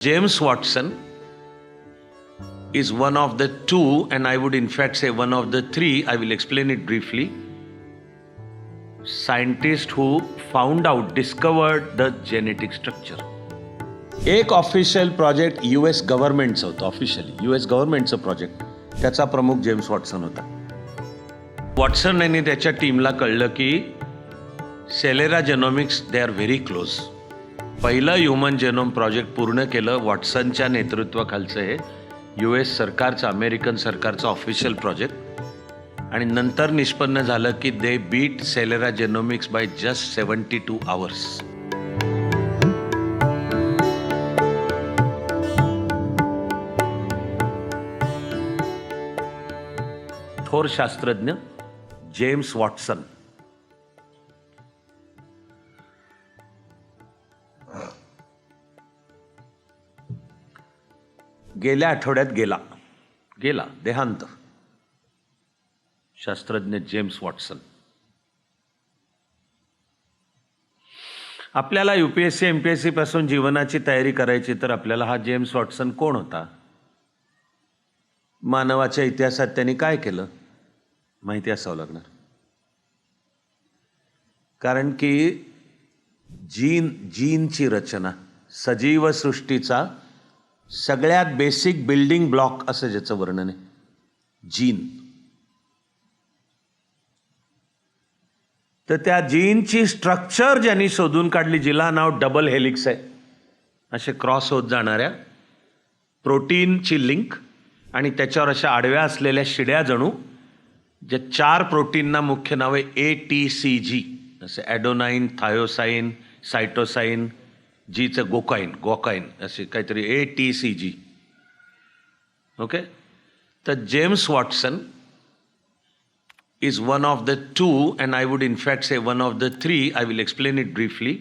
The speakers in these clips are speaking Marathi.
James Watson is one of the two, and I would in fact say one of the three, I will explain it briefly. Scientists who found out, discovered the genetic structure. एक ऑफिशियल प्रोजेक्ट यू एस गव्हर्नमेंटचं होतं ऑफिशियली यू एस गव्हर्नमेंटचं प्रोजेक्ट त्याचा प्रमुख जेम्स वॉटसन होता वॉटसन यांनी त्याच्या टीमला कळलं की Celera Genomics they are very close पहिलं ह्युमन जेनोम प्रोजेक्ट पूर्ण केलं वॉटसनच्या नेतृत्वाखालचं हे यू एस सरकारचं अमेरिकन सरकारचं ऑफिशियल प्रोजेक्ट आणि नंतर निष्पन्न झालं की they beat Celera Genomics by just seventy two hours थोर शास्त्रज्ञ जेम्स वॉटसन गेल्या आठवड्यात गेला. गेला देहांत. शास्त्रज्ञ जेम्स वॉटसन. आपल्याला U P S C M P S सीपासून जीवनाची तयारी करायची तर आपल्याला हा जेम्स वॉटसन कोण होता? मानवाच्या इतिहासात त्यांनी काय केलं? माहिती असावं लागणार. कारण की जीन जीनची रचना सजीव सृष्टीचा सगळ्यात बेसिक बिल्डिंग ब्लॉक असं ज्याचं वर्णन आहे. जीन. तर त्या जीनची स्ट्रक्चर ज्यांनी शोधून काढली जिला नाव डबल हेलिक्स आहे. असे क्रॉस होत जाणाऱ्या प्रोटीनची लिंक आणि त्याच्यावर अशा आडव्या असलेल्या शिड्या जणू ज्या चार प्रोटीनना मुख्य नाव आहे ए टी सी जी जसे ॲडोनाईन थायोसाईन सायटोसाईन जीचं गोकाईन गोकाईन असे काहीतरी A T C G okay तर James Watson is one of the two and I would in fact say one of the three I will explain it briefly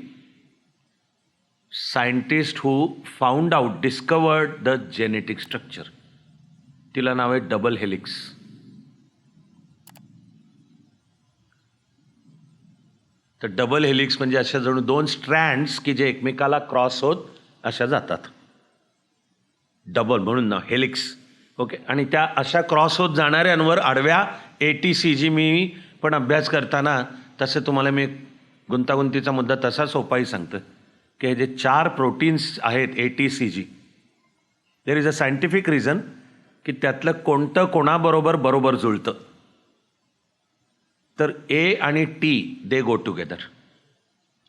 scientist who found out discovered the genetic structure तिला नाव आहे डबल हेलिक्स तर डबल हेलिक्स म्हणजे अशा जणू दोन स्ट्रँड्स की जे एकमेकाला क्रॉस होत अशा जातात. डबल म्हणून ना हेलिक्स ओके आणि त्या अशा क्रॉस होत जाणाऱ्यांवर आडव्या ए टी सी जी मी पण अभ्यास करताना तसे तुम्हाला मी गुंतागुंतीचा मुद्दा तसा सोपाही सांगतो की हे जे चार प्रोटीन्स आहेत A T C G there is a scientific reason की त्यातलं कोणतं कोणाबरोबर बरोबर जुळतं. तर ए आणि टी दे गो टुगेदर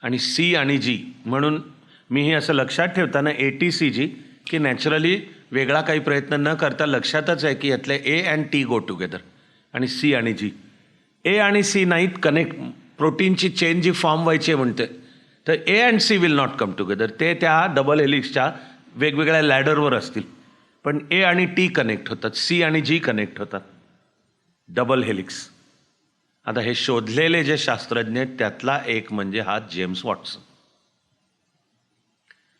आणि सी आणि जी म्हणून मी हे असं लक्षात ठेवताना ए टी सी जी की नॅचरली वेगळा काही प्रयत्न न करता लक्षातच आहे की यातले A and T go together आणि सी आणि जी ए आणि सी नाहीत कनेक्ट प्रोटीनची चेन जी फॉर्म व्हायची आहे म्हणते तर A and C will not come together ते त्या डबल हेलिक्सच्या वेगवेगळ्या लॅडरवर असतील. पण ए आणि टी कनेक्ट होतात सी आणि जी कनेक्ट होतात. डबल हेलिक्स आता हे शोधलेले जे शास्त्रज्ञ आहेत त्यातला एक म्हणजे हा जेम्स वॉटसन.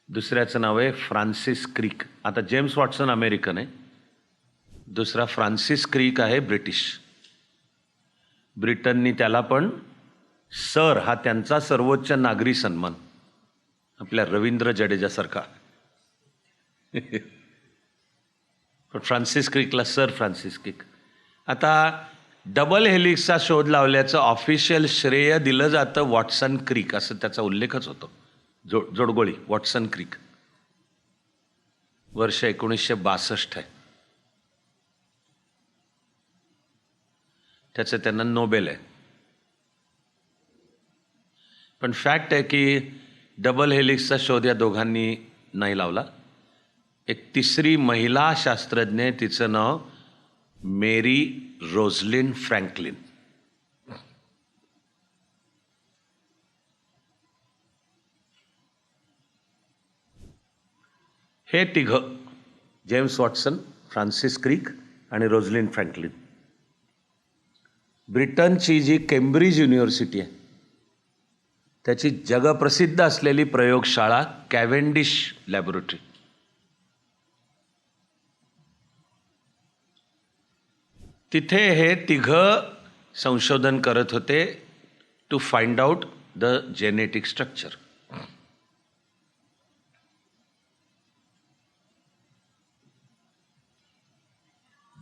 दुसऱ्याचं नाव आहे फ्रान्सिस क्रीक. आता जेम्स वॉटसन अमेरिकन आहे. दुसरा फ्रान्सिस क्रीक आहे ब्रिटिश. ब्रिटननी त्याला पण सर हा त्यांचा सर्वोच्च नागरी सन्मान. आपल्या रवींद्र जडेजासारखा. पण फ्रान्सिस क्रिकला सर फ्रान्सिस क्रिक. आता डबल हेलिक्सचा शोध लावल्याचं ऑफिशियल श्रेय दिलं जातं वॉटसन क्रीक असं त्याचा उल्लेखच होतो. जो जोडगोळी वॉटसन क्रीक. वर्ष एकोणीसशे बासष्ट आहे. त्याचं त्यांना नोबेल आहे. पण फॅक्ट आहे की डबल हेलिक्सचा शोध या दोघांनी नाही लावला. एक तिसरी महिला शास्त्रज्ञ तिचं नाव मेरी रोजलिन फ्रँकलिन। हे तिघं जेम्स वॉटसन फ्रान्सिस क्रिक आणि रोजलिन फ्रँकलिन. ब्रिटनची जी केम्ब्रिज युनिव्हर्सिटी आहे त्याची जगप्रसिद्ध असलेली प्रयोगशाळा कॅव्हेंडिश लॅबोरेटरी. तिथे हे तिघं संशोधन करत होते to find out the genetic structure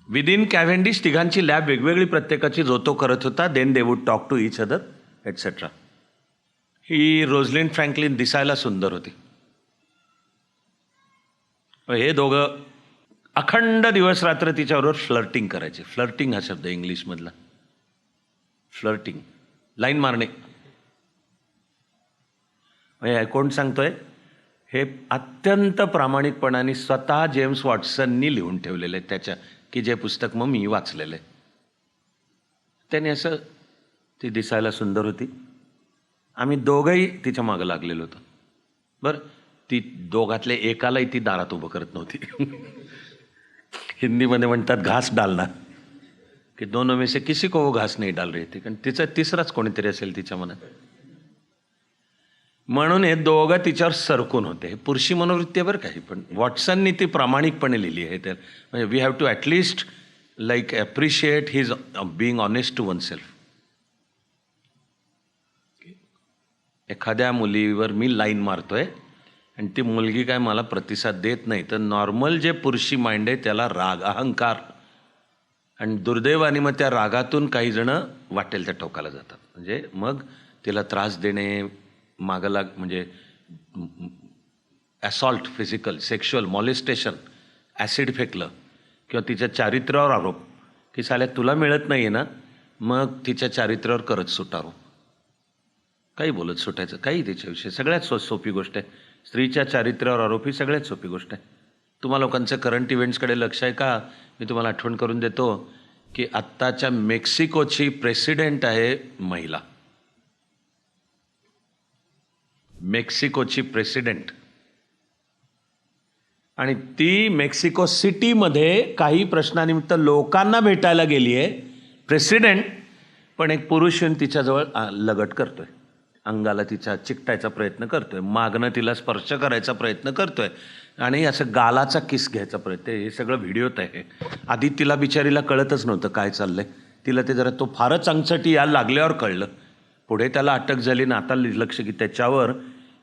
within Cavendish तिघांची लॅब वेगवेगळी प्रत्येकाची जोतो करत होता. Then they would talk to each other etcetera he Rosalind Franklin दिसायला सुंदर होती. हे दोघं अखंड दिवस रात्र तिच्याबरोबर फ्लर्टिंग करायचे. फ्लर्टिंग हा शब्द इंग्लिशमधला. फ्लर्टिंग लाईन मारणे. म्हणजे कोण सांगतोय? हे अत्यंत प्रामाणिकपणाने स्वतः जेम्स वॉटसननी लिहून ठेवलेलं आहे त्याच्या की जे पुस्तक मग मी वाचलेलं. आहे त्याने असं ती दिसायला सुंदर होती. आम्ही दोघंही तिच्या मागं लागलेलो होतो. बरं ती दोघातल्या एकालाही ती दारात उभं करत नव्हती. हिंदीमध्ये म्हणतात घास डालना की दोनों में से किसी को वो घास नाही डाल रही ती कारण तिचा तिसराच कोणीतरी असेल तिच्या मनात. म्हणून हे दोघं तिच्यावर सरकून होते. हे पुरुषी मनोवृत्ती आहे बरं काही पण वॉट्सननी ती प्रामाणिकपणे लिहिली आहे. तर म्हणजे we have to at least like appreciate his being honest to oneself एखाद्या मुलीवर मी लाईन मारतोय. आणि ती मुलगी काय मला प्रतिसाद देत नाही. तर नॉर्मल जे पुरुषी माइंड आहे त्याला राग अहंकार आणि दुर्दैवाने मग त्या रागातून काही जणं वाटेल त्या टोकाला जातात. म्हणजे मग तिला त्रास देणे मागं लाग म्हणजे assault physical sexual molestation acid फेकलं किंवा तिच्या चारित्र्यावर आरोप की साल्या तुला मिळत नाही आहे ना मग तिच्या चारित्र्यावर करत सुटारो. काही बोलत सुटायचं काही त्याच्याविषयी सगळ्यात सो सोपी गोष्ट आहे. स्त्रीच्या चारित्र्यावर आरोप ही सगळ्यात सोपी गोष्ट आहे. तुम्हा लोकांचं करंट इव्हेंट्सकडे लक्ष आहे का? मी तुम्हाला आठवण करून देतो की आत्ताच्या मेक्सिकोची प्रेसिडेंट आहे महिला. मेक्सिकोची प्रेसिडेंट आणि ती मेक्सिको सिटीमध्ये काही प्रश्नानिमित्त लोकांना भेटायला गेली आहे प्रेसिडेंट पण एक पुरुष येऊन तिच्याजवळ लगट करतोय. अंगाला तिच्या चिकटायचा प्रयत्न करतोय मागणं तिला स्पर्श करायचा प्रयत्न करतोय आणि असं गालाचा किस घ्यायचा प्रयत्न हे सगळं व्हिडिओत आहे. आधी तिला बिचारीला कळतच नव्हतं काय चाललंय. तिला ते जरा तो फारच अंगचटी या लागल्यावर कळलं. पुढे त्याला अटक झाली ना आता लक्ष की त्याच्यावर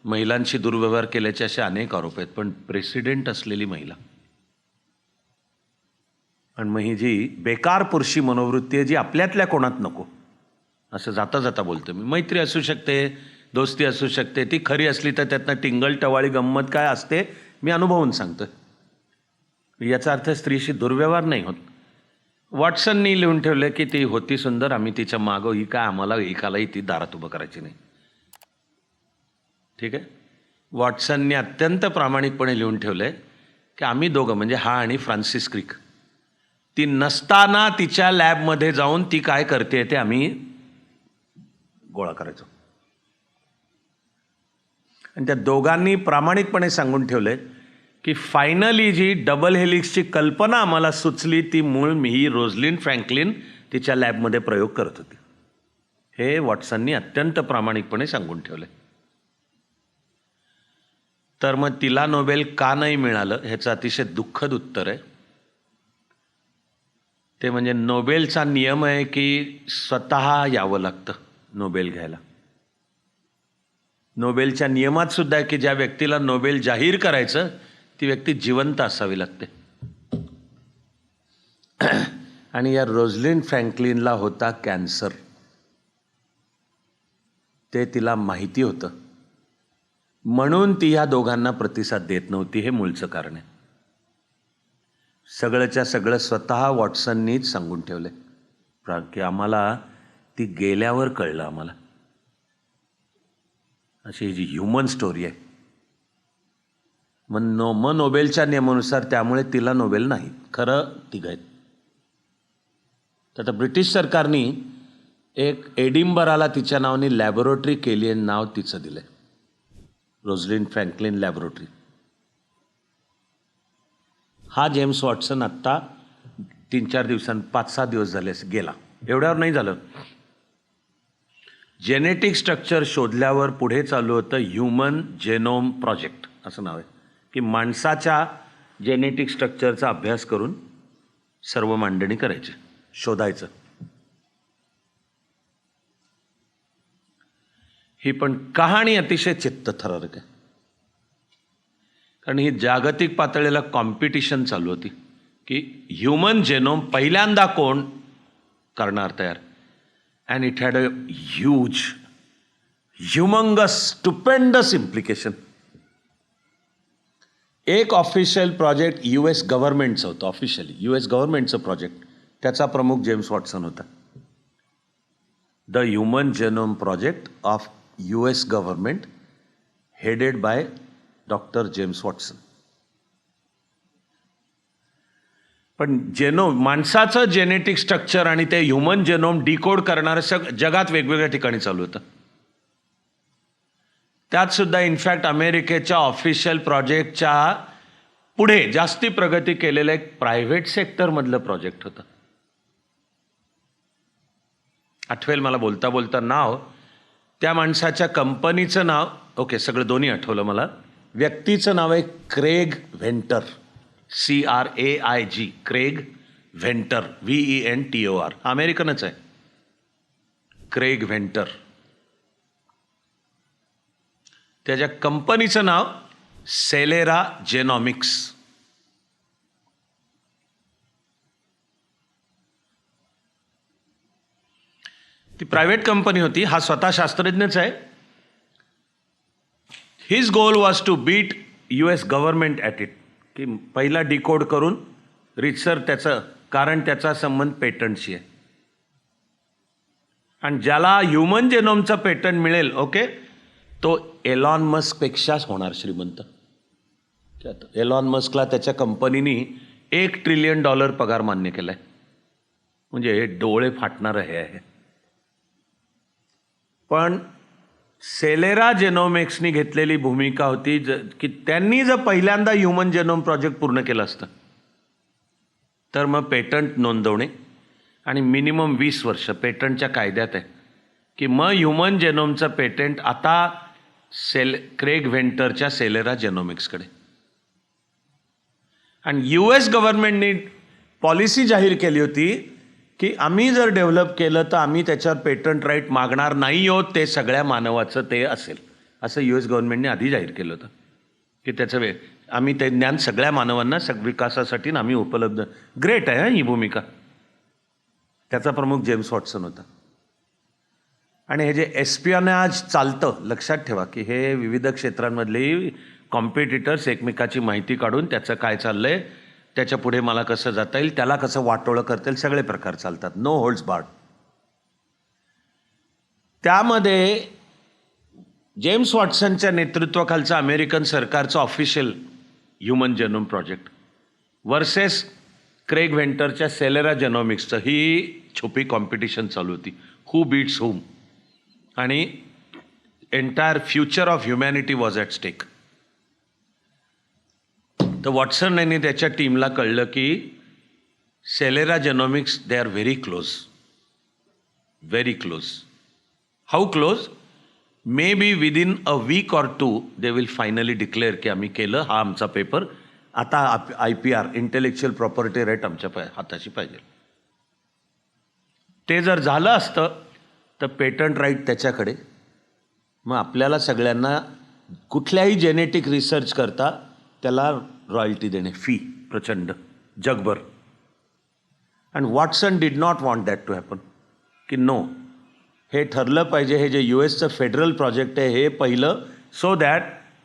महिलांशी दुर्व्यवहार केल्याचे असे अनेक आरोप आहेत पण प्रेसिडेंट असलेली महिला. आणि मग ही जी बेकार पुरुषी मनोवृत्ती आहे जी आपल्यातल्या कोणात नको. असं जाता जाता बोलतो मी. मैत्री असू शकते दोस्ती असू शकते ती खरी असली तर त्यातनं टिंगल टवाळी गंमत काय असते मी अनुभवून सांगतो याचा अर्थ स्त्रीशी दुर्व्यवहार नाही होत. वॉटसननी लिहून ठेवलं की ती होती सुंदर आम्ही तिच्या मागं ही काय आम्हाला एकालाही ती दारात उभं करायची नाही. ठीक आहे? वॉटसननी अत्यंत प्रामाणिकपणे लिहून ठेवलं आहे की आम्ही दोघं म्हणजे हा आणि फ्रान्सिस क्रिक ती नसताना तिच्या लॅबमध्ये जाऊन ती काय करते ते आम्ही गोळा करायचो. आणि त्या दोघांनी प्रामाणिकपणे सांगून ठेवले की फायनली जी डबल हेलिक्सची कल्पना आम्हाला सुचली ती मूळ मी रोजलिन फ्रँकलिन तिच्या लॅबमध्ये प्रयोग करत होती. हे वॉट्सननी अत्यंत प्रामाणिकपणे सांगून ठेवलंय तर मग तिला नोबेल का नाही मिळालं ह्याचं अतिशय दुःखद उत्तर आहे. ते म्हणजे नोबेलचा नियम आहे की स्वतः यावं लागतं. नोबेल घ्यायला. नोबेलच्या नियमात सुद्धा आहे की ज्या व्यक्तीला नोबेल जाहीर करायचं ती व्यक्ती जिवंत असावी लागते. आणि या रोजलिन फ्रँकलिनला होता कॅन्सर. ते तिला माहिती होतं. म्हणून ती ह्या दोघांना प्रतिसाद देत नव्हती हे मूळचं कारण आहे. सगळंच्या सगळं स्वतः वॉटसननीच सांगून ठेवलंय की आम्हाला ती गेल्यावर कळलं आम्हाला. अशी ही जी ह्युमन स्टोरी आहे. मग नो मग नोबेलच्या नियमानुसार त्यामुळे तिला नोबेल नाही. खरं तिघ आहेत. तर आता ब्रिटिश सरकारनी एक एडिंबराला तिच्या नावाने लॅबोरेटरी केली आहे नाव तिचं दिलं आहे रोजलिन फ्रँकलिन लॅबोरेटरी हा जेम्स वॉटसन आत्ता तीन चार दिवसां पाच सहा दिवस झाले गेला. एवढ्यावर नाही झालं. जेनेटिक स्ट्रक्चर शोधल्यावर पुढे चालू होतं ह्युमन जेनोम प्रोजेक्ट असं नाव आहे. की माणसाच्या जेनेटिक स्ट्रक्चरचा अभ्यास करून सर्व मांडणी करायची शोधायचं. ही पण कहाणी अतिशय चित्तथरारक आहे. कारण ही जागतिक पातळीला कॉम्पिटिशन चालू होती की ह्युमन जेनोम पहिल्यांदा कोण करणार तयार? And it had a huge humongous stupendous implication एक ऑफिशियल प्रोजेक्ट यू एस गव्हर्नमेंटचं होतं ऑफिशियली यू एस गव्हर्नमेंटचं प्रोजेक्ट त्याचा प्रमुख जेम्स वॉटसन होता. The human genome project of U S government headed by doctor James Watson. पण जेनोम माणसाचं जेनेटिक स्ट्रक्चर आणि ते ह्युमन जेनोम डिकोड करणारं सग जगात वेगवेगळ्या ठिकाणी चालू होतं. त्यात सुद्धा इनफॅक्ट अमेरिकेच्या ऑफिशियल प्रोजेक्टच्या पुढे जास्ती प्रगती केलेलं एक प्रायव्हेट सेक्टरमधलं प्रोजेक्ट होतं. आठवेल मला बोलता बोलता नाव. त्या माणसाच्या कंपनीचं नाव ओके सगळं दोन्ही आठवलं मला. व्यक्तीचं नाव आहे Craig Venter. C R A I G Craig Venter V E N T O R अमेरिकनच आहे. क्रेग व्हेंटर त्याच्या कंपनीचं नाव सेलेरा जेनॉमिक्स ती प्रायव्हेट कंपनी होती. हा स्वतः शास्त्रज्ञच आहे. His goal was to beat U S government at it की पहिला डिकोड करून रितसर त्याचं कारण त्याचा संबंध पेटंटशी आहे. आणि ज्याला ह्युमन जेनोमचं पेटंट मिळेल ओके तो एलॉन मस्कपेक्षाच होणार श्रीमंत. त्यात एलॉन मस्कला त्याच्या कंपनीनी एक ट्रिलियन डॉलर पगार मान्य केला आहे म्हणजे हे डोळे फाटणारं हे आहे. पण सेलेरा जेनोमिक्सनी घेतलेली भूमिका होती ज की त्यांनी जर पहिल्यांदा ह्युमन जेनोम प्रोजेक्ट पूर्ण केलं असतं तर मग पेटंट नोंदवणे आणि मिनिमम वीस वर्ष पेटंटच्या कायद्यात आहे की मग ह्युमन जेनोमचं पेटंट आता सेल क्रेग व्हेंटरच्या सेलेरा जेनोमिक्सकडे. आणि यू एस गव्हर्नमेंटनी पॉलिसी जाहीर केली होती की आम्ही जर डेव्हलप केलं तर आम्ही त्याच्यावर पेटंट राईट मागणार नाही आहोत ते सगळ्या मानवाचं ते असेल. असं यू एस गव्हर्नमेंटने आधी जाहीर केलं होतं. की त्याचं वे आम्ही ते ज्ञान सगळ्या मानवांना सग विकासासाठी आम्ही उपलब्ध. ग्रेट आहे ही भूमिका. त्याचा प्रमुख जेम्स वॉटसन होता. आणि हे जे एस्पियनाज चालतं लक्षात ठेवा की हे विविध क्षेत्रांमधली कॉम्पिटिटर्स एकमेकाची माहिती काढून त्याचं काय चाललं आहे त्याच्या पुढे मला कसं जाता येईल त्याला कसं वाटोळं करता येईल सगळे प्रकार चालतात. नो होल्ड्स बार्ड त्यामध्ये जेम्स वॉटसनच्या नेतृत्वाखालचं अमेरिकन सरकारचं official human genome project versus Craig व्हेंटरच्या Celera जेनॉमिक्सचं ही छुपी कॉम्पिटिशन चालू होती. हू बीट्स हुम आणि entire future of humanity was at stake तर वॉट्सन यांनी त्याच्या टीमला कळलं की Celera genomics they are very close very close how close may be within a week or two they will finally declare की आम्ही केलं हा आमचा पेपर आता I P R intellectual property right आमच्या पाय हाताशी पाहिजे. ते जर झालं असतं तर पेटंट राईट त्याच्याकडे. मग आपल्याला सगळ्यांना कुठल्याही जेनेटिक रिसर्च करता त्याला रॉयल्टी देणे फी प्रचंड जगभर. And Watson did not want that to happen की नो हे ठरलं पाहिजे हे जे यू एसचं फेडरल प्रोजेक्ट आहे हे पहिलं so that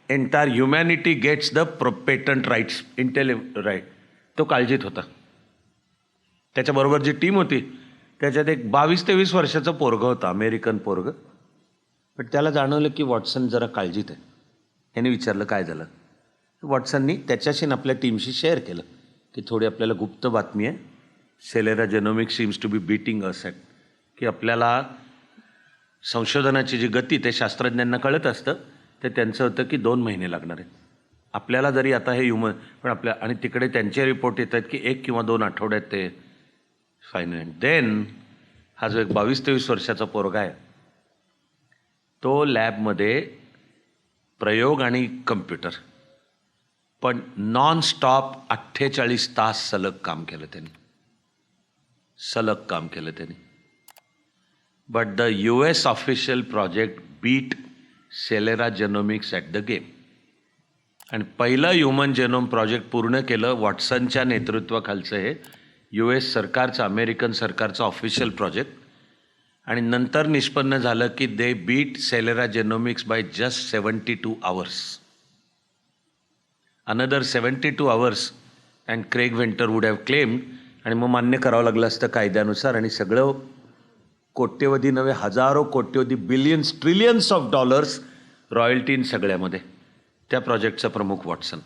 entire humanity gets the pro patent rights intelle right तो काळजीत होता. त्याच्याबरोबर जी टीम होती त्याच्यात एक बावीस तेवीस वर्षाचं पोरगं होतं अमेरिकन पोरगं. पण त्याला जाणवलं की वॉटसन जरा काळजीत आहे. ह्याने विचारलं काय झालं? वॉट्सननी त्याच्याशी आपल्या टीमशी शेअर केलं. की थोडी आपल्याला गुप्त बातमी आहे. Celera genomic seems to be beating us at की आपल्याला संशोधनाची जी गती ते शास्त्रज्ञांना कळत असतं. ते त्यांचं होतं की दोन महिने लागणार आहेत. आपल्याला जरी आता हे ह्युमन पण आपल्या आणि तिकडे त्यांचे रिपोर्ट येत आहेत की एक किंवा दोन आठवड्यात ते फायनल देन हा जो एक बावीस तेवीस वर्षाचा पोरगा आहे तो लॅबमध्ये प्रयोग आणि कम्प्युटर पण नॉन स्टॉप अठ्ठेचाळीस तास सलग काम केलं त्यांनी. सलग काम केलं त्यांनी. But the U S official project beat Celera genomics at the game आणि पहिलं ह्युमन जेनोम प्रोजेक्ट पूर्ण केलं वॉटसनच्या नेतृत्वाखालचं हे यू एस सरकारचं अमेरिकन सरकारचं ऑफिशियल प्रोजेक्ट आणि नंतर निष्पन्न झालं की they beat Celera genomics by just seventy two hours another seventy two hours and Craig Venter would have claimed आणि मग मान्य करावं लागलं असतं कायद्यानुसार आणि सगळं कोट्यवधी नव्हे हजारो कोट्यवधी billions trillions of dollars royalty in सगळ्यामध्ये. त्या प्रोजेक्टचा प्रमुख वॉटसन.